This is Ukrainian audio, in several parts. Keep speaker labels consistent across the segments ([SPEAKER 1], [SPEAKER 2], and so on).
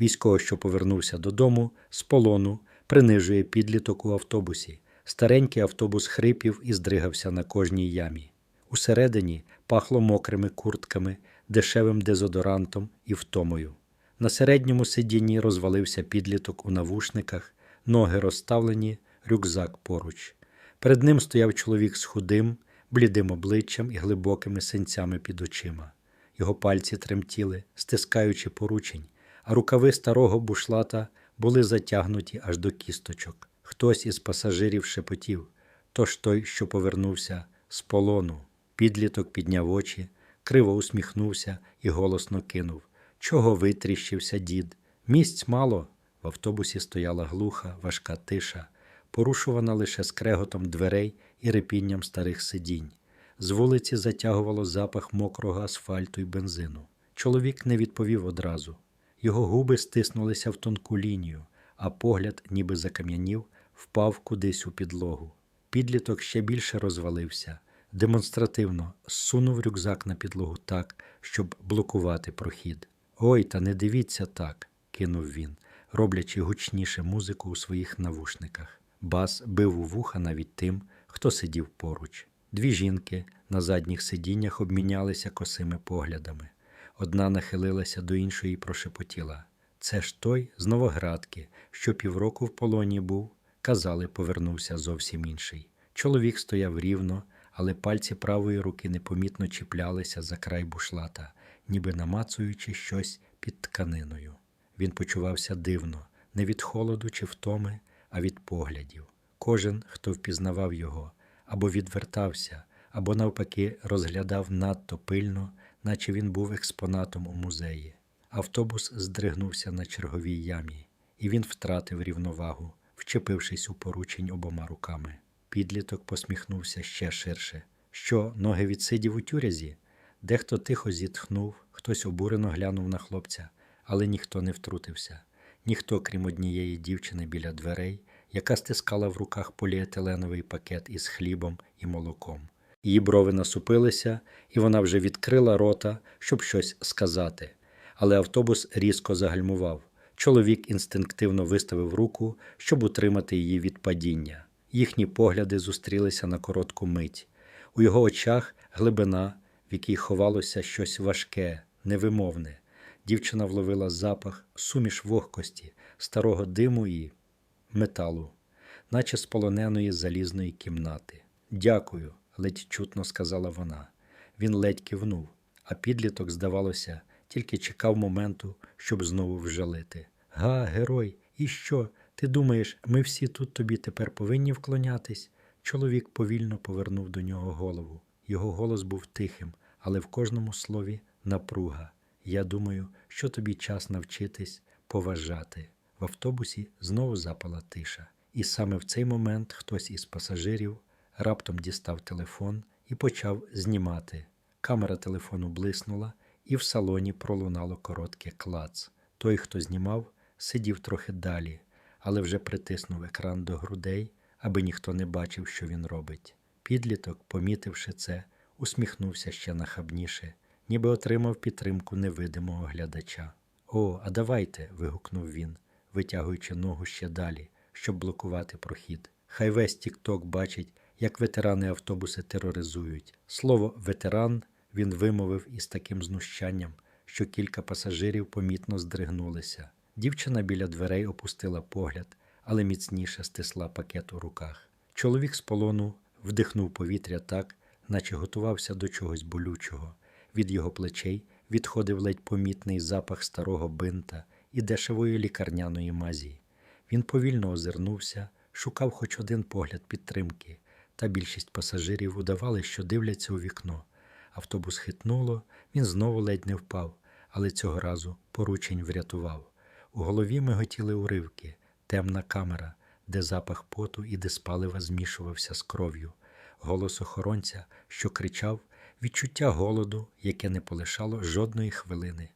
[SPEAKER 1] Військовий, що повернувся додому з полону, принижує підліток у автобусі. Старенький автобус хрипів і здригався на кожній ямі. Усередині пахло мокрими куртками, дешевим дезодорантом і втомою. На середньому сидінні розвалився підліток у навушниках, ноги розставлені, рюкзак поруч. Перед ним стояв чоловік з худим, блідим обличчям і глибокими синцями під очима. Його пальці тремтіли, стискаючи поручень, а рукави старого бушлата були затягнуті аж до кісточок. Хтось із пасажирів шепотів, тож той, що повернувся з полону. Підліток підняв очі, криво усміхнувся і голосно кинув Чого витріщився дід? Місць мало. В автобусі стояла глуха, важка тиша, порушувана лише скреготом дверей і репінням старих сидінь. З вулиці затягувало запах мокрого асфальту і бензину. Чоловік не відповів одразу. Його губи стиснулися в тонку лінію, а погляд, ніби закам'янів, впав кудись у підлогу. Підліток ще більше розвалився, демонстративно зсунув рюкзак на підлогу так, щоб блокувати прохід. Ой, та не дивіться так, кинув він, роблячи гучніше музику у своїх навушниках. Бас бив у вуха навіть тим, хто сидів поруч. Дві жінки на задніх сидіннях обмінялися косими поглядами. Одна нахилилася до іншої і прошепотіла. Це ж той з Новоградки, що півроку в полоні був, казали, повернувся зовсім інший. Чоловік стояв рівно, але пальці правої руки непомітно чіплялися за край бушлата, ніби намацуючи щось під тканиною. Він почувався дивно, не від холоду чи втоми, а від поглядів. Кожен, хто впізнавав його, або відвертався, або навпаки розглядав надто пильно, наче він був експонатом у музеї. Автобус здригнувся на черговій ямі, і він втратив рівновагу, вчепившись у поручень обома руками. Підліток посміхнувся ще ширше. Що, ноги відсидів у тюрязі? Дехто тихо зітхнув, хтось обурено глянув на хлопця, але ніхто не втрутився. Ніхто, крім однієї дівчини біля дверей, яка стискала в руках поліетиленовий пакет із хлібом і молоком. Її брови насупилися, і вона вже відкрила рота, щоб щось сказати. Але автобус різко загальмував. Чоловік інстинктивно виставив руку, щоб утримати її від падіння. Їхні погляди зустрілися на коротку мить. У його очах глибина, в якій ховалося щось важке, невимовне. Дівчина вловила запах, суміш вогкості, старого диму і металу, наче з полоненої залізної кімнати. Дякую, ледь чутно сказала вона. Він ледь кивнув, а підліток, здавалося, тільки чекав моменту, щоб знову вжалити. Га, герой, і що? Ти думаєш, ми всі тут тобі тепер повинні вклонятись? Чоловік повільно повернув до нього голову. Його голос був тихим, але в кожному слові напруга. Я думаю, що тобі час навчитись поважати. В автобусі знову запала тиша, і саме в цей момент хтось із пасажирів раптом дістав телефон і почав знімати. Камера телефону блиснула, і в салоні пролунало коротке клац. Той, хто знімав, сидів трохи далі, але вже притиснув екран до грудей, аби ніхто не бачив, що він робить. Підліток, помітивши це, усміхнувся ще нахабніше, ніби отримав підтримку невидимого глядача. О, а давайте. вигукнув він, витягуючи ногу ще далі, щоб блокувати прохід. Хай весь Тікток бачить, як ветерани автобуси тероризують. Слово ветеран він вимовив із таким знущанням, що кілька пасажирів помітно здригнулися. Дівчина біля дверей опустила погляд, але міцніше стисла пакет у руках. Чоловік з полону вдихнув повітря так, наче готувався до чогось болючого. Від його плечей відходив ледь помітний запах старого бинта і дешевої лікарняної мазі. Він повільно озирнувся, шукав хоч один погляд підтримки, та більшість пасажирів удавали, що дивляться у вікно. Автобус хитнуло, він знову ледь не впав, але цього разу поручень врятував. У голові миготіли уривки, темна камера, де запах поту і диспалива змішувався з кров'ю, голос охоронця, що кричав, відчуття голоду, яке не полишало жодної хвилини.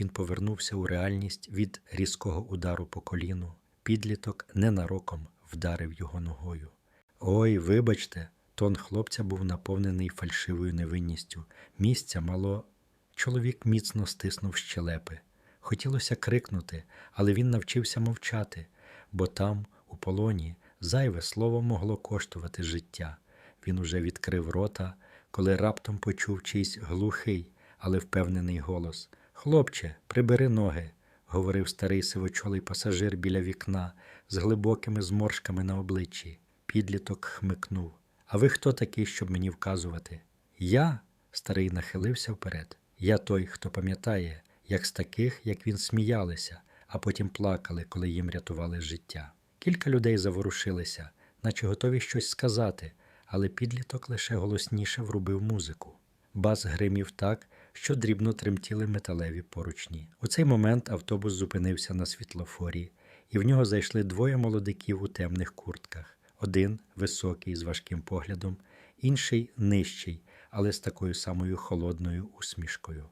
[SPEAKER 1] Він повернувся у реальність від різкого удару по коліну. Підліток ненароком вдарив його ногою. Ой, вибачте, тон хлопця був наповнений фальшивою невинністю. Місця мало. Чоловік міцно стиснув щелепи. Хотілося крикнути, але він навчився мовчати, бо там, у полоні, зайве слово могло коштувати життя. Він уже відкрив рота, коли раптом почув чийсь глухий, але впевнений голос. Хлопче, прибери ноги, говорив старий сивочолий пасажир біля вікна з глибокими зморшками на обличчі. Підліток хмикнув. А ви хто такий, щоб мені вказувати? Я? Старий нахилився вперед. Я той, хто пам'ятає, як з таких, як він сміялися, а потім плакали, коли їм рятували життя. Кілька людей заворушилися, наче готові щось сказати, але підліток лише голосніше врубив музику. Бас гримів так, що дрібно тремтіли металеві поручні. У цей момент автобус зупинився на світлофорі, і в нього зайшли двоє молодиків у темних куртках. Один високий з важким поглядом, інший нижчий, але з такою самою холодною усмішкою.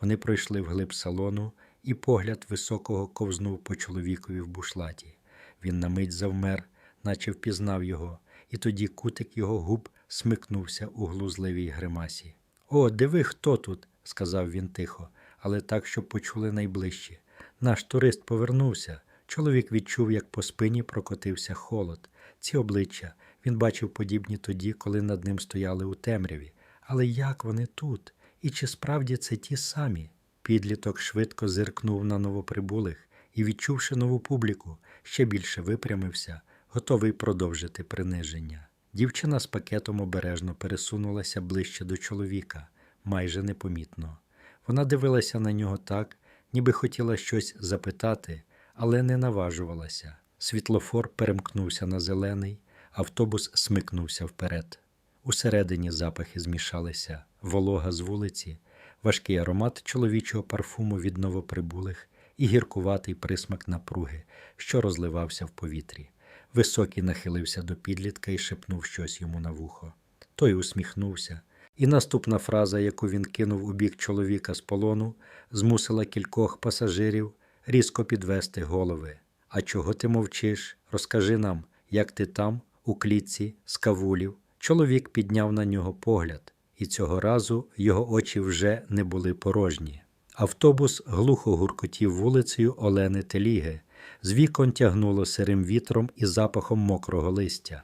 [SPEAKER 1] Вони пройшли вглиб салону, і погляд високого ковзнув по чоловікові в бушлаті. Він на мить завмер, наче впізнав його, і тоді кутик його губ смикнувся у глузливій гримасі. О, диви, хто тут, сказав він тихо, але так, щоб почули найближчі. Наш турист повернувся. Чоловік відчув, як по спині прокотився холод. Ці обличчя він бачив подібні тоді, коли над ним стояли у темряві. Але як вони тут? І чи справді це ті самі? Підліток швидко зиркнув на новоприбулих і, відчувши нову публіку, ще більше випрямився, готовий продовжити приниження. Дівчина з пакетом обережно пересунулася ближче до чоловіка, майже непомітно. Вона дивилася на нього так, ніби хотіла щось запитати, але не наважувалася. Світлофор перемкнувся на зелений, автобус смикнувся вперед. Усередині запахи змішалися, волога з вулиці, важкий аромат чоловічого парфуму від новоприбулих і гіркуватий присмак напруги, що розливався в повітрі. Високий нахилився до підлітка і шепнув щось йому на вухо. Той усміхнувся, і наступна фраза, яку він кинув у бік чоловіка з полону, змусила кількох пасажирів різко підвести голови. А чого ти мовчиш? Розкажи нам, як ти там, у клітці, з кавулів. Чоловік підняв на нього погляд, і цього разу його очі вже не були порожні. Автобус глухо гуркотів вулицею Олени Теліги. З вікон тягнуло сирим вітром і запахом мокрого листя.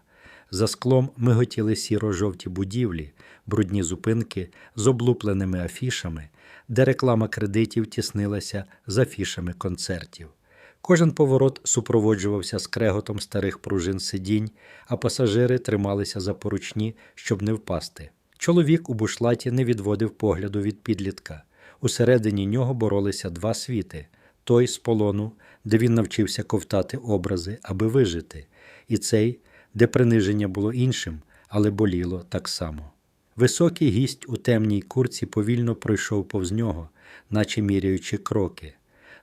[SPEAKER 1] За склом миготіли сіро-жовті будівлі, брудні зупинки з облупленими афішами, де реклама кредитів тіснилася з афішами концертів. Кожен поворот супроводжувався скреготом старих пружин сидінь, а пасажири трималися за поручні, щоб не впасти. Чоловік у бушлаті не відводив погляду від підлітка. Усередині нього боролися два світи той з полону, де він навчився ковтати образи, аби вижити, і цей, де приниження було іншим, але боліло так само. Високий гість у темній курці повільно пройшов повз нього, наче міряючи кроки.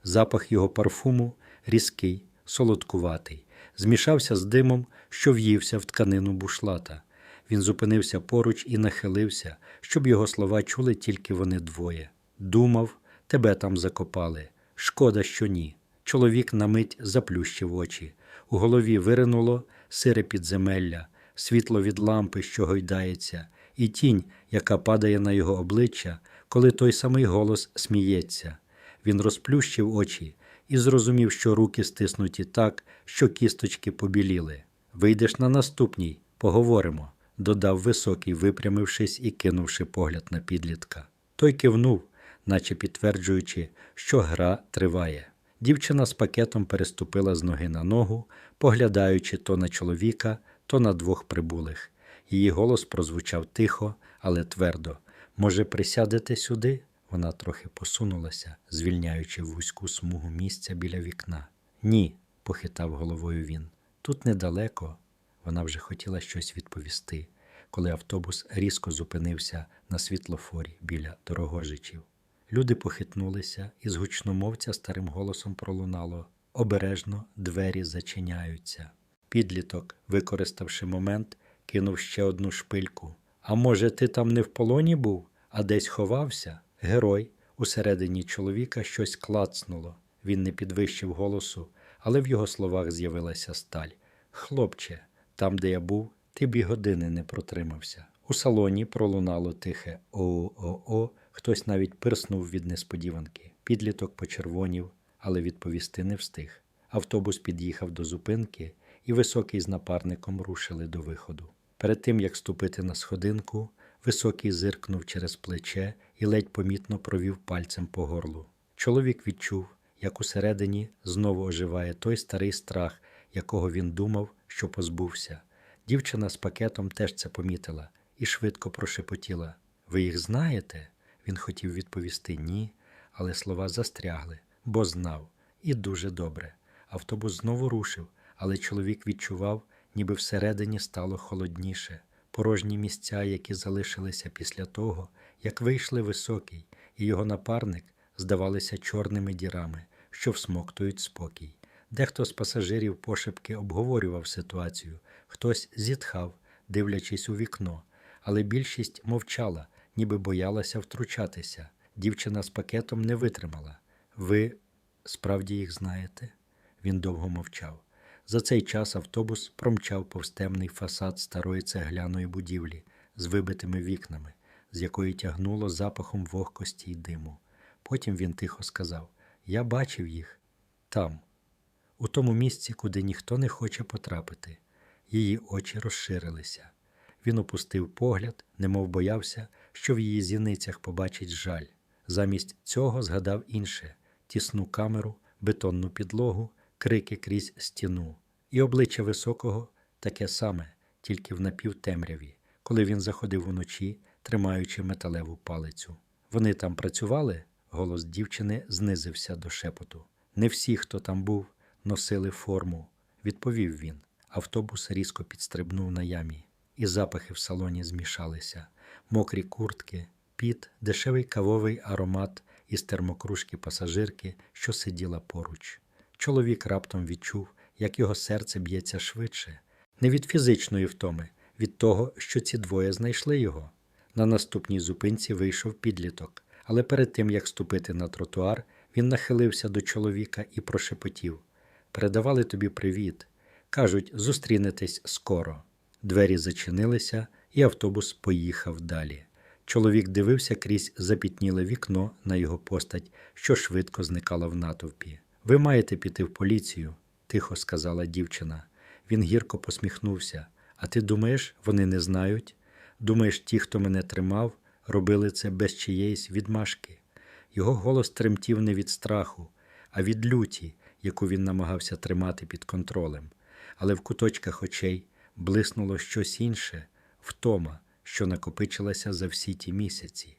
[SPEAKER 1] Запах його парфуму різкий, солодкуватий, змішався з димом, що в'ївся в тканину бушлата. Він зупинився поруч і нахилився, щоб його слова чули тільки вони двоє. Думав, тебе там закопали. Шкода, що ні. Чоловік на мить заплющив очі. У голові виринуло сире підземелля, світло від лампи, що гойдається, і тінь, яка падає на його обличчя, коли той самий голос сміється. Він розплющив очі і зрозумів, що руки стиснуті так, що кісточки побіліли. Вийдеш на наступній, поговоримо, додав високий, випрямившись і кинувши погляд на підлітка. Той кивнув, наче підтверджуючи, що гра триває. Дівчина з пакетом переступила з ноги на ногу, поглядаючи то на чоловіка, то на двох прибулих. Її голос прозвучав тихо, але твердо. Може, присядете сюди? Вона трохи посунулася, звільняючи вузьку смугу місця біля вікна. Ні, похитав головою він. Тут недалеко. Вона вже хотіла щось відповісти, коли автобус різко зупинився на світлофорі біля дорогожичів. Люди похитнулися, і з гучномовця старим голосом пролунало обережно двері зачиняються. Підліток, використавши момент, кинув ще одну шпильку. А може, ти там не в полоні був, а десь ховався? Герой усередині чоловіка щось клацнуло. Він не підвищив голосу, але в його словах з'явилася сталь. Хлопче, там, де я був, ти б і години не протримався. У салоні пролунало тихе о-о-о, хтось навіть пирснув від несподіванки. Підліток почервонів, але відповісти не встиг. Автобус під'їхав до зупинки, і високий з напарником рушили до виходу. Перед тим як ступити на сходинку, високий зиркнув через плече і ледь помітно провів пальцем по горлу. Чоловік відчув, як усередині знову оживає той старий страх, якого він думав, що позбувся. Дівчина з пакетом теж це помітила і швидко прошепотіла: Ви їх знаєте? Він хотів відповісти ні, але слова застрягли, бо знав, і дуже добре. Автобус знову рушив, але чоловік відчував, ніби всередині стало холодніше. Порожні місця, які залишилися після того, як вийшли високий, і його напарник здавалися чорними дірами, що всмоктують спокій. Дехто з пасажирів пошепки обговорював ситуацію, хтось зітхав, дивлячись у вікно, але більшість мовчала, ніби боялася втручатися. Дівчина з пакетом не витримала. Ви справді їх знаєте? Він довго мовчав. За цей час автобус промчав повз темний фасад старої цегляної будівлі з вибитими вікнами, з якої тягнуло запахом вогкості й диму. Потім він тихо сказав: Я бачив їх там, у тому місці, куди ніхто не хоче потрапити. Її очі розширилися. Він опустив погляд, немов боявся, що в її зіницях побачить жаль. Замість цього згадав інше тісну камеру, бетонну підлогу, крики крізь стіну, і обличчя високого таке саме, тільки в напівтемряві, коли він заходив уночі, тримаючи металеву палицю. Вони там працювали? Голос дівчини знизився до шепоту. Не всі, хто там був, носили форму, відповів він. Автобус різко підстрибнув на ямі, і запахи в салоні змішалися. Мокрі куртки, піт, дешевий кавовий аромат із термокружки пасажирки, що сиділа поруч. Чоловік раптом відчув, як його серце б'ється швидше, не від фізичної втоми, від того, що ці двоє знайшли його. На наступній зупинці вийшов підліток, але перед тим як ступити на тротуар, він нахилився до чоловіка і прошепотів: Передавали тобі привіт. Кажуть, зустрінетесь скоро. Двері зачинилися, і автобус поїхав далі. Чоловік дивився крізь запітніле вікно на його постать, що швидко зникала в натовпі. Ви маєте піти в поліцію, тихо сказала дівчина. Він гірко посміхнувся. А ти думаєш, вони не знають? Думаєш, ті, хто мене тримав, робили це без чиєїсь відмашки. Його голос тремтів не від страху, а від люті, яку він намагався тримати під контролем. Але в куточках очей блиснуло щось інше, втома, що накопичилася за всі ті місяці.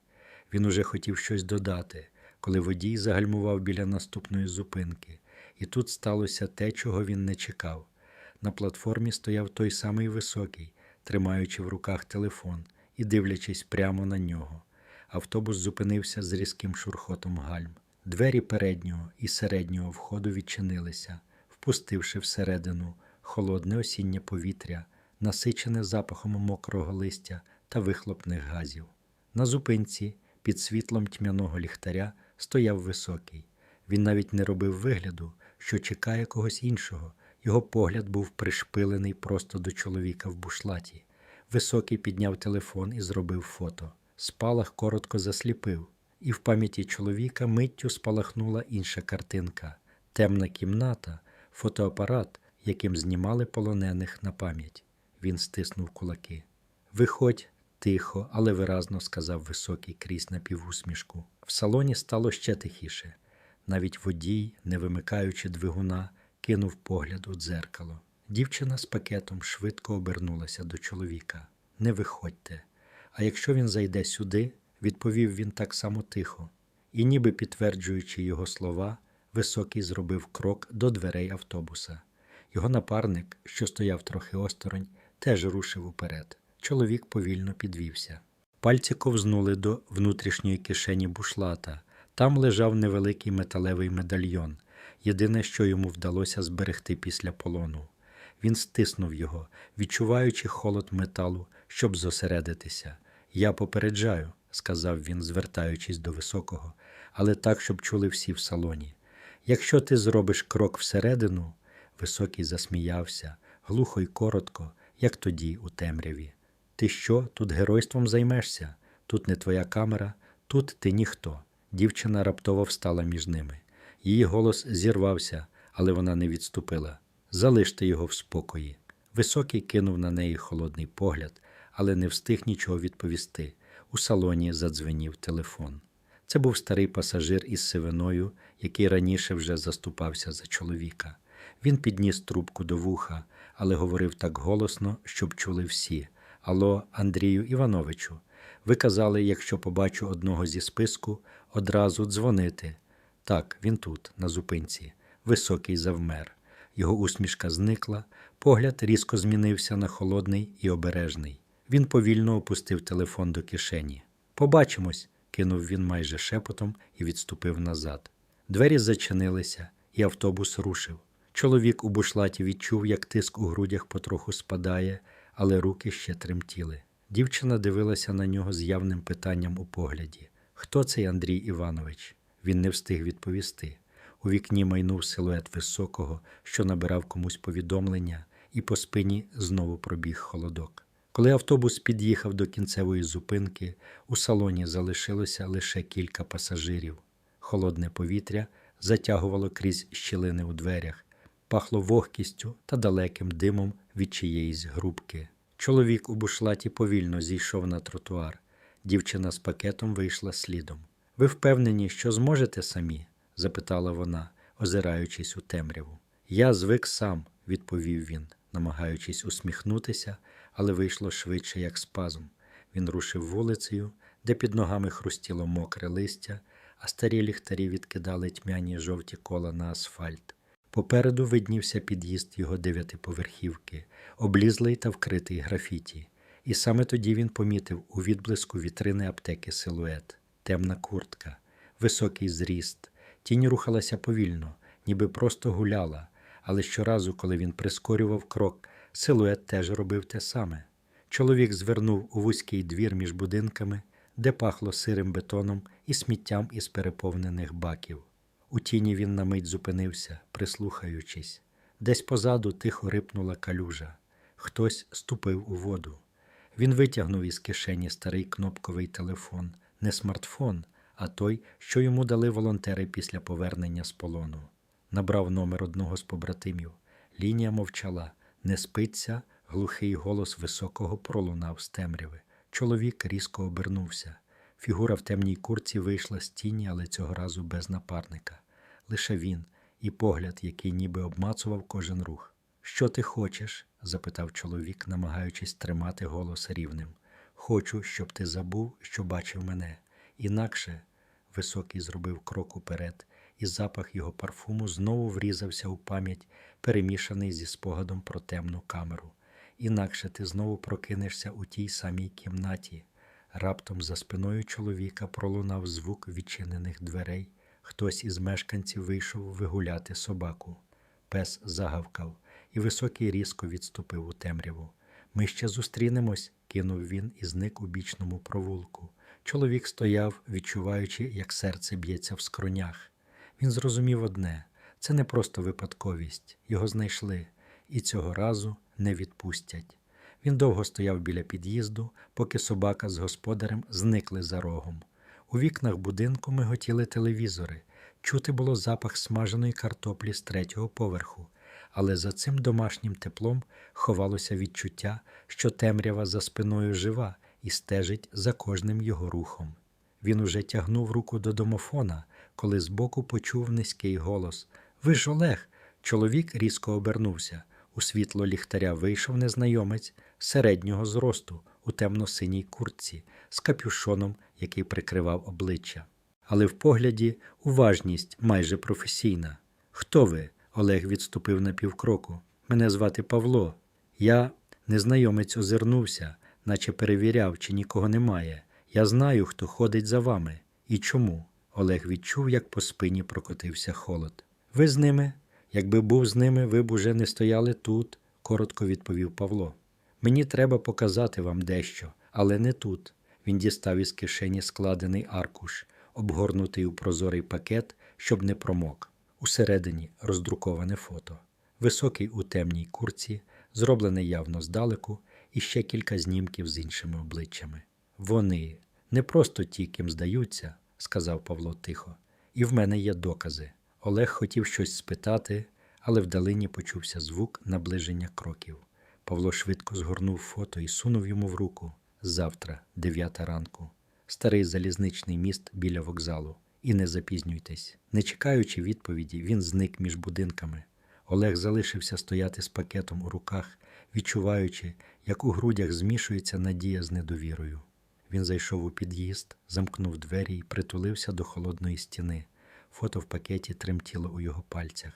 [SPEAKER 1] Він уже хотів щось додати, коли водій загальмував біля наступної зупинки, і тут сталося те, чого він не чекав. На платформі стояв той самий високий, тримаючи в руках телефон і дивлячись прямо на нього. Автобус зупинився з різким шурхотом гальм. Двері переднього і середнього входу відчинилися, впустивши всередину холодне осіннє повітря, насичене запахом мокрого листя та вихлопних газів. На зупинці, під світлом тьмяного ліхтаря, стояв високий. Він навіть не робив вигляду, що чекає когось іншого. Його погляд був пришпилений просто до чоловіка в бушлаті. Високий підняв телефон і зробив фото. Спалах коротко засліпив, і в пам'яті чоловіка миттю спалахнула інша картинка темна кімната, фотоапарат, яким знімали полонених на пам'ять. Він стиснув кулаки. Виходь, тихо, але виразно сказав високий крізь напівусмішку. В салоні стало ще тихіше. Навіть водій, не вимикаючи двигуна, кинув погляд у дзеркало. Дівчина з пакетом швидко обернулася до чоловіка. Не виходьте. А якщо він зайде сюди, відповів він так само тихо, і, ніби підтверджуючи його слова, високий зробив крок до дверей автобуса. Його напарник, що стояв трохи осторонь, теж рушив уперед. Чоловік повільно підвівся. Пальці ковзнули до внутрішньої кишені бушлата. Там лежав невеликий металевий медальйон, єдине, що йому вдалося зберегти після полону. Він стиснув його, відчуваючи холод металу, щоб зосередитися. Я попереджаю, сказав він, звертаючись до високого, але так, щоб чули всі в салоні. Якщо ти зробиш крок всередину, високий засміявся, глухо й коротко, як тоді у темряві. Ти що тут геройством займешся? Тут не твоя камера, тут ти ніхто. Дівчина раптово встала між ними. Її голос зірвався, але вона не відступила. Залиште його в спокої. Високий кинув на неї холодний погляд, але не встиг нічого відповісти. У салоні задзвенів телефон. Це був старий пасажир із сивиною, який раніше вже заступався за чоловіка. Він підніс трубку до вуха, але говорив так голосно, щоб чули всі. Алло, Андрію Івановичу, ви казали, якщо побачу одного зі списку, одразу дзвонити. Так, він тут, на зупинці. Високий завмер. Його усмішка зникла, погляд різко змінився на холодний і обережний. Він повільно опустив телефон до кишені. Побачимось, кинув він майже шепотом і відступив назад. Двері зачинилися, і автобус рушив. Чоловік у бушлаті відчув, як тиск у грудях потроху спадає, але руки ще тремтіли. Дівчина дивилася на нього з явним питанням у погляді. Хто цей Андрій Іванович? Він не встиг відповісти. У вікні майнув силует високого, що набирав комусь повідомлення, і по спині знову пробіг холодок. Коли автобус під'їхав до кінцевої зупинки, у салоні залишилося лише кілька пасажирів. Холодне повітря затягувало крізь щілини у дверях, пахло вогкістю та далеким димом від чиєїсь грубки. Чоловік у бушлаті повільно зійшов на тротуар. Дівчина з пакетом вийшла слідом. Ви впевнені, що зможете самі? запитала вона, озираючись у темряву. Я звик сам, відповів він, намагаючись усміхнутися, але вийшло швидше, як спазм. Він рушив вулицею, де під ногами хрустіло мокре листя, а старі ліхтарі відкидали тьмяні жовті кола на асфальт. Попереду виднівся під'їзд його дев'ятиповерхівки, облізлий та вкритий графіті. І саме тоді він помітив у відблиску вітрини аптеки силует, темна куртка, високий зріст. Тінь рухалася повільно, ніби просто гуляла, але щоразу, коли він прискорював крок, силует теж робив те саме. Чоловік звернув у вузький двір між будинками, де пахло сирим бетоном і сміттям із переповнених баків. У тіні він на мить зупинився, прислухаючись. Десь позаду тихо рипнула калюжа. Хтось ступив у воду. Він витягнув із кишені старий кнопковий телефон, не смартфон, а той, що йому дали волонтери після повернення з полону. Набрав номер одного з побратимів. Лінія мовчала. Не спиться, глухий голос високого пролунав з темряви. Чоловік різко обернувся. Фігура в темній курці вийшла з тіні, але цього разу без напарника. Лише він і погляд, який ніби обмацував кожен рух. Що ти хочеш? запитав чоловік, намагаючись тримати голос рівним. Хочу, щоб ти забув, що бачив мене. Інакше високий зробив крок уперед, і запах його парфуму знову врізався у пам'ять, перемішаний зі спогадом про темну камеру. Інакше ти знову прокинешся у тій самій кімнаті. Раптом за спиною чоловіка пролунав звук відчинених дверей. Хтось із мешканців вийшов вигуляти собаку. Пес загавкав, і високий різко відступив у темряву. Ми ще зустрінемось, кинув він і зник у бічному провулку. Чоловік стояв, відчуваючи, як серце б'ється в скронях. Він зрозумів одне це не просто випадковість, його знайшли, і цього разу не відпустять. Він довго стояв біля під'їзду, поки собака з господарем зникли за рогом. У вікнах будинку миготіли телевізори. Чути було запах смаженої картоплі з третього поверху, але за цим домашнім теплом ховалося відчуття, що темрява за спиною жива і стежить за кожним його рухом. Він уже тягнув руку до домофона, коли збоку почув низький голос Ви ж Олег. Чоловік різко обернувся. У світло ліхтаря вийшов незнайомець середнього зросту у темно-синій куртці з капюшоном, який прикривав обличчя. Але в погляді уважність майже професійна. Хто ви? Олег відступив на півкроку. Мене звати Павло. Я незнайомець озирнувся, наче перевіряв, чи нікого немає. Я знаю, хто ходить за вами і чому. Олег відчув, як по спині прокотився холод. Ви з ними? Якби був з ними, ви б уже не стояли тут, коротко відповів Павло. Мені треба показати вам дещо, але не тут. Він дістав із кишені складений аркуш, обгорнутий у прозорий пакет, щоб не промок. Усередині роздруковане фото. Високий у темній курці, зроблене явно здалеку, і ще кілька знімків з іншими обличчями. Вони не просто ті, ким здаються, сказав Павло тихо. І в мене є докази. Олег хотів щось спитати, але вдалині почувся звук наближення кроків. Павло швидко згорнув фото і сунув йому в руку. Завтра, дев'ята ранку. Старий залізничний міст біля вокзалу. І не запізнюйтесь. Не чекаючи відповіді, він зник між будинками. Олег залишився стояти з пакетом у руках, відчуваючи, як у грудях змішується надія з недовірою. Він зайшов у під'їзд, замкнув двері і притулився до холодної стіни. Фото в пакеті тремтіло у його пальцях.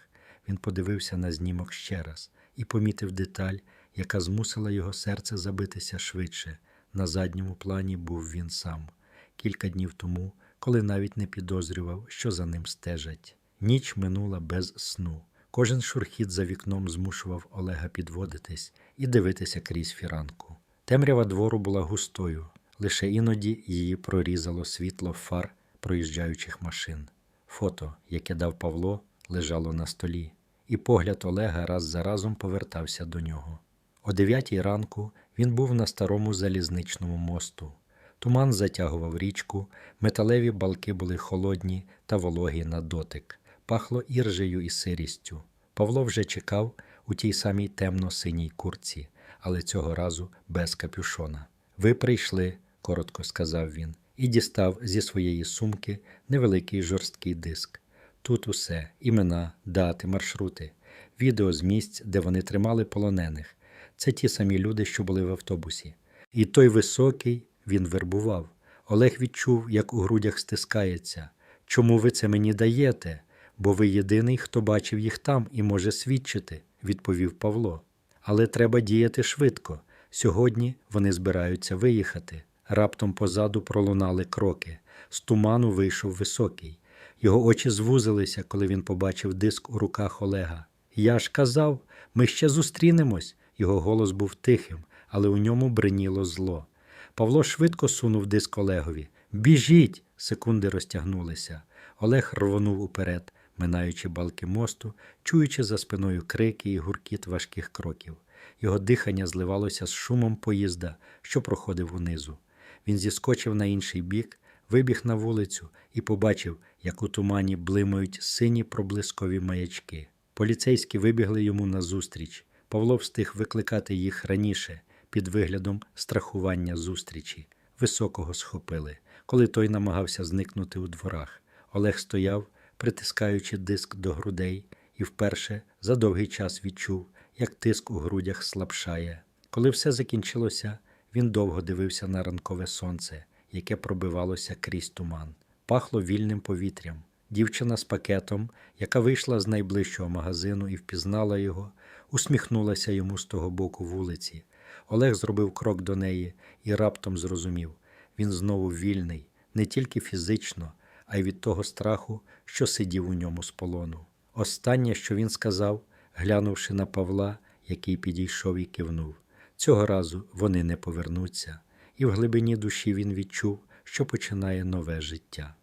[SPEAKER 1] Він подивився на знімок ще раз і помітив деталь, яка змусила його серце забитися швидше. На задньому плані був він сам. Кілька днів тому, коли навіть не підозрював, що за ним стежать. Ніч минула без сну. Кожен шурхіт за вікном змушував Олега підводитись і дивитися крізь фіранку. Темрява двору була густою, лише іноді її прорізало світло фар проїжджаючих машин. Фото, яке дав Павло, лежало на столі, і погляд Олега раз за разом повертався до нього. О дев'ятій ранку він був на старому залізничному мосту. Туман затягував річку, металеві балки були холодні та вологі на дотик, пахло іржею і сирістю. Павло вже чекав у тій самій темно-синій курці, але цього разу без капюшона. Ви прийшли, коротко сказав він, і дістав зі своєї сумки невеликий жорсткий диск. Тут усе імена, дати, маршрути, відео з місць, де вони тримали полонених. Це ті самі люди, що були в автобусі. І той високий він вербував. Олег відчув, як у грудях стискається. Чому ви це мені даєте? Бо ви єдиний, хто бачив їх там і може свідчити, відповів Павло. Але треба діяти швидко. Сьогодні вони збираються виїхати. Раптом позаду пролунали кроки. З туману вийшов високий. Його очі звузилися, коли він побачив диск у руках Олега. Я ж казав, ми ще зустрінемось. Його голос був тихим, але у ньому бриніло зло. Павло швидко сунув диск Олегові. Біжіть! Секунди розтягнулися. Олег рвонув уперед, минаючи балки мосту, чуючи за спиною крики і гуркіт важких кроків. Його дихання зливалося з шумом поїзда, що проходив унизу. Він зіскочив на інший бік, вибіг на вулицю і побачив, як у тумані блимають сині проблискові маячки. Поліцейські вибігли йому назустріч. Павло встиг викликати їх раніше під виглядом страхування зустрічі. Високого схопили, коли той намагався зникнути у дворах. Олег стояв, притискаючи диск до грудей, і вперше за довгий час відчув, як тиск у грудях слабшає. Коли все закінчилося, він довго дивився на ранкове сонце, яке пробивалося крізь туман. Пахло вільним повітрям. Дівчина з пакетом, яка вийшла з найближчого магазину і впізнала його, усміхнулася йому з того боку вулиці. Олег зробив крок до неї і раптом зрозумів він знову вільний, не тільки фізично, а й від того страху, що сидів у ньому з полону. Останнє, що він сказав, глянувши на Павла, який підійшов і кивнув. Цього разу вони не повернуться, і в глибині душі він відчув, що починає нове життя.